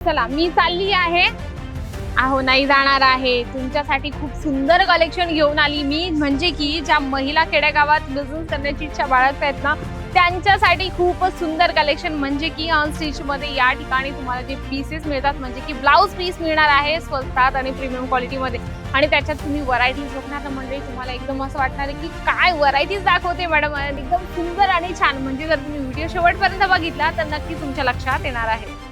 चला मी चालली आहे. अहो नाही जाणार आहे. तुमच्यासाठी खूप सुंदर कलेक्शन घेऊन आली मी. म्हणजे की ज्या महिला खेडेगावात बिझनेस करण्याची इच्छा बाळगत आहेत ना त्यांच्यासाठी खूपच सुंदर कलेक्शन म्हणजे की अनस्टिच मध्ये या ठिकाणी तुम्हाला जे पीसेस मिळतात म्हणजे की ब्लाऊज पीस मिळणार आहे स्वस्तात आणि प्रीमियम क्वालिटीमध्ये आणि त्याच्यात तुम्ही व्हरायटीज बघणार तर म्हणजे तुम्हाला एकदम असं वाटणार आहे की काय व्हरायटीज दाखवते मॅडम एकदम सुंदर आणि छान. म्हणजे जर तुम्ही व्हिडिओ शेवटपर्यंत बघितला तर नक्की तुमच्या लक्षात येणार आहे.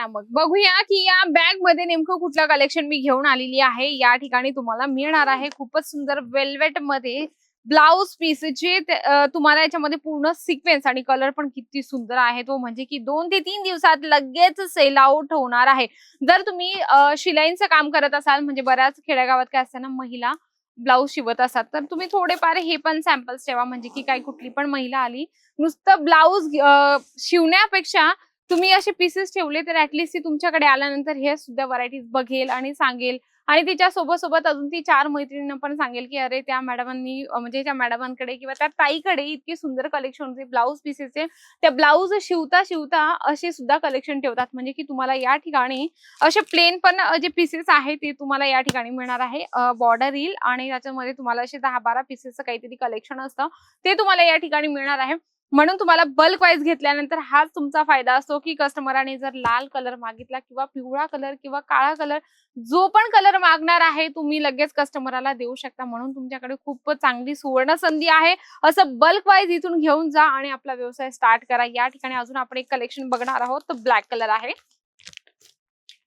चला मग. बघूया की या बॅगमध्ये नेमकं कुठलं कलेक्शन मी घेऊन आलेली आहे. या ठिकाणी तुम्हाला मिळणार आहे. खूपच सुंदर वेल्वेटमध्ये ब्लाउज पीस जे तुम्हाला याच्यामध्ये पूर्ण सिक्वेन्स आणि कलर पण किती सुंदर आहे तो. म्हणजे की दोन ते तीन दिवसात लगेच सेल आउट होणार आहे. जर तुम्ही शिलाईंचं काम करत असाल म्हणजे बऱ्याच खेड्यागावात काय असताना महिला ब्लाऊज शिवत असतात. तर तुम्ही थोडेफार हे पण सॅम्पल्स ठेवा. म्हणजे की काही कुठली पण महिला आली नुसतं ब्लाऊज शिवण्यापेक्षा तुम्ही असे पीसेस ठेवले तर ऍटलिस्ट ती तुमच्याकडे आल्यानंतर हे सुद्धा व्हरायटीज बघेल आणि सांगेल. आणि तिच्या सोबत सोबत अजून ती चार मैत्रिणींना पण सांगेल की अरे त्या मॅडमांनी म्हणजे त्या मॅडमांकडे किंवा त्या ताईकडे इतके सुंदर कलेक्शन होते ब्लाऊज पीसेसचे त्या ब्लाऊज शिवता शिवता असे सुद्धा कलेक्शन ठेवतात. म्हणजे की तुम्हाला या ठिकाणी असे प्लेन पण जे पीसेस आहे ते तुम्हाला या ठिकाणी मिळणार आहे. बॉर्डर येईल आणि त्याच्यामध्ये तुम्हाला असे दहा बारा पीसेसचं काहीतरी कलेक्शन असतं. ते तुम्हाला या ठिकाणी मिळणार आहे. म्हणून तुम्हाला बल्क वाईज घेतल्यानंतर हाच तुमचा फायदा असतो की कस्टमराने जर लाल कलर मागितला किंवा पिवळा कलर किंवा काळा कलर जो पण कलर मागणार आहे तुम्ही लगेच कस्टमरला देऊ शकता. म्हणून तुमच्याकडे खूप चांगली सुवर्ण संधी आहे. असं बल्क वाईज इथून घेऊन जा आणि आपला व्यवसाय स्टार्ट करा. या ठिकाणी अजून आपण एक कलेक्शन बघणार आहोत. तर ब्लॅक कलर आहे.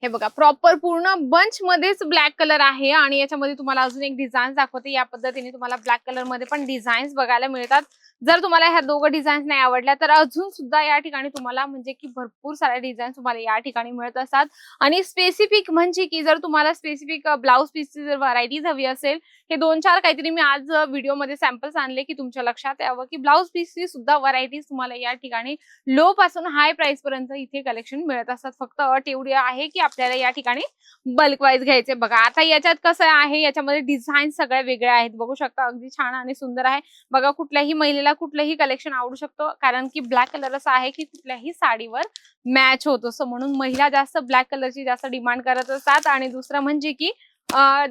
हे बघा प्रॉपर पूर्ण बंच मध्येच ब्लॅक कलर आहे आणि याच्यामध्ये तुम्हाला अजून एक डिझाईन दाखवते. या पद्धतीने तुम्हाला ब्लॅक कलरमध्ये पण डिझाईन्स बघायला मिळतात. जर तुम्हाला ह्या दोघं डिझाईन्स नाही आवडल्या तर अजून सुद्धा या ठिकाणी तुम्हाला म्हणजे की भरपूर साऱ्या डिझाईन्स तुम्हाला या ठिकाणी मिळत असतात. आणि स्पेसिफिक म्हणजे की जर तुम्हाला स्पेसिफिक ब्लाऊज पीसची जर व्हरायटीज हवी असेल हे दोन चार काहीतरी मी आज व्हिडिओमध्ये सॅम्पल्स आणले की तुमच्या लक्षात यावं की ब्लाऊज पीसची सुद्धा व्हरायटीज तुम्हाला या ठिकाणी लो पासून हाय प्राइस पर्यंत इथे कलेक्शन मिळत असतात. फक्त अट एवढी आहे की आपल्याला या ठिकाणी बल्क वाईज घ्यायचे. बघा आता याच्यात कसं आहे याच्यामध्ये डिझाईन सगळ्या वेगळ्या आहेत. बघू शकता अगदी छान आणि सुंदर आहे. बघा कुठल्याही महिलेला कुठलंही कलेक्शन आवडू शकतो. कारण की ब्लॅक कलर असा आहे की कुठल्याही साडीवर मॅच होतो सो म्हणून महिला जास्त ब्लॅक कलरची जास्त डिमांड करत असतात. आणि दुसरं म्हणजे की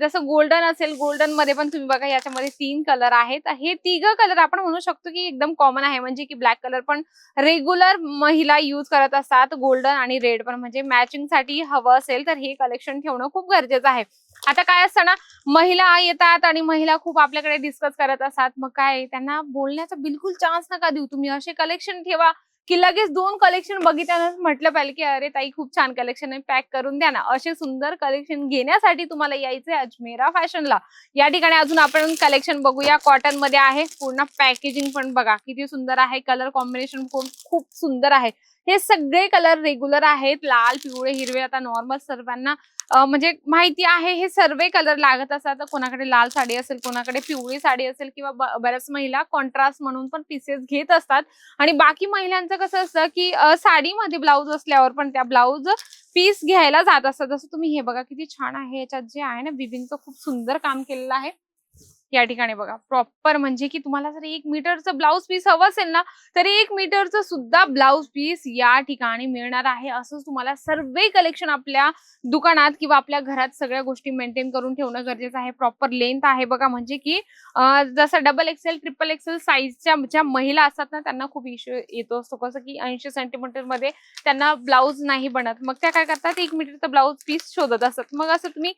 जसं गोल्डन असेल गोल्डनमध्ये पण तुम्ही बघा याच्यामध्ये तीन कलर आहेत. हे तिघ कलर आपण म्हणू शकतो की एकदम कॉमन आहे. म्हणजे की ब्लॅक कलर पण रेग्युलर महिला युज करत असतात. गोल्डन आणि रेड पण. म्हणजे मॅचिंगसाठी हवं असेल तर हे कलेक्शन ठेवणं खूप गरजेचं आहे. आता काय असतं ना महिला येतात आणि महिला खूप आपल्याकडे डिस्कस करत असतात. मग काय त्यांना बोलण्याचा बिलकुल चान्स नका देऊ तुम्ही. असे कलेक्शन ठेवा की लगेच दोन कलेक्शन बघितल्यानंतर म्हटलं पाहिजे की अरे ताई खूप छान कलेक्शन आहे पॅक करून द्या ना. असे सुंदर कलेक्शन घेण्यासाठी तुम्हाला यायचंय अजमेरा फॅशनला या ठिकाणी अजून आपण कलेक्शन बघूया. कॉटनमध्ये आहे पूर्ण पॅकेजिंग पण बघा. किती सुंदर आहे. कलर कॉम्बिनेशन खूप सुंदर आहे. हे सगळे कलर रेग्युलर आहेत. लाल पिवळे हिरवे आता नॉर्मल सर्वांना म्हणजे माहिती आहे हे सर्व कलर लागत असतात. तर कोणाकडे लाल साडी असेल कोणाकडे पिवळी साडी असेल किंवा बऱ्याच महिला कॉन्ट्रास्ट म्हणून पण पीसेस घेत असतात. आणि बाकी महिलांचं कसं असतं की साडीमध्ये ब्लाऊज असल्यावर पण त्या ब्लाऊज पीस घ्यायला जात असतात. जसं तुम्ही हे बघा किती छान आहे. याच्यात जे आहे ना विविंगचं खूप सुंदर काम केलेलं आहे. या ठिकाणी बघा. प्रॉपर म्हणजे की तुम्हाला जर एक मीटरचं ब्लाऊज पीस हवं असेल ना तरी एक मीटरचं सुद्धा ब्लाऊज पीस या ठिकाणी मिळणार आहे. असंच तुम्हाला सर्व कलेक्शन आपल्या दुकानात किंवा आपल्या घरात सगळ्या गोष्टी मेंटेन करून ठेवणं गरजेचं आहे. प्रॉपर लेंथ आहे बघा. म्हणजे की जसं डबल एक्सेल ट्रिपल एक्सेल साईजच्या ज्या महिला असतात ना त्यांना खूप इश्यू येतो असतो. कसं की ऐंशी सेंटीमीटरमध्ये त्यांना ब्लाऊज नाही बनत. मग त्या काय करतात? एक मीटरचं ब्लाऊज पीस शोधत असतात. मग असं तुम्ही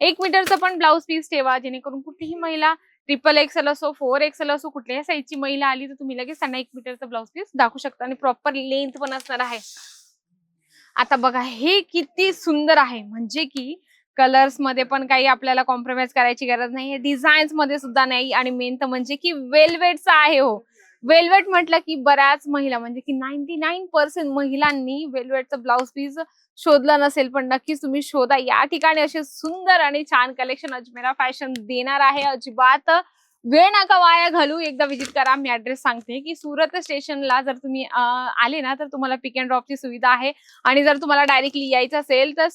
एक मीटरचं पण ब्लाऊज पीस ठेवा जेणेकरून कुठलीही महिला ट्रिपल एक्सेल असो फोर एक्सेल असो कुठल्याही साईजची महिला आली तर तुम्ही लगेच त्यांना एक मीटरचा ब्लाऊज पीस दाखवू शकता आणि प्रॉपर लेंथ पण असणार आहे. आता बघा हे किती सुंदर आहे. म्हणजे की कलर्समध्ये पण काही आपल्याला कॉम्प्रोमाइज करायची गरज नाही डिझाईन्समध्ये सुद्धा नाही आणि मेन तर म्हणजे की वेलवेटचा आहे हो. वेलवेट म्हटलं की बऱ्याच महिला म्हणजे की नाईन्टी नाईन पर्सेंट महिलांनी वेलवेटचं ब्लाऊज पीस शोधलं नसेल पण नक्कीच तुम्ही शोधा. या ठिकाणी असे सुंदर आणि छान कलेक्शन अजमेरा फॅशन देणार आहे अजिबात. वेळ नका वाया घालू. एकदा विजिट करा. मी ऍड्रेस सांगते की सुरत स्टेशनला जर तुम्ही आले ना तर तुम्हाला पिक अँड ड्रॉपची सुविधा आहे. आणि जर तुम्हाला डायरेक्टली यायचं असेल तर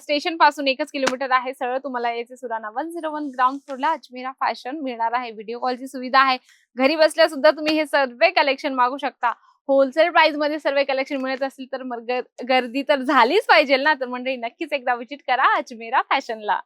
स्टेशनपासून एकच किलोमीटर आहे सरळ. तुम्हाला यायचे Surana one zero one ground फ्लोरला Ajmera fashion मिळणार आहे. व्हिडिओ कॉलची सुविधा आहे. घरी बसल्या सुद्धा तुम्ही हे सर्व कलेक्शन मागू शकता. होलसेल प्राइसमध्ये सर्व कलेक्शन मिळत असेल तर मग गर्दी तर झालीच पाहिजे ना. तर मंडळी नक्कीच एकदा विजिट करा अजमेरा फॅशनला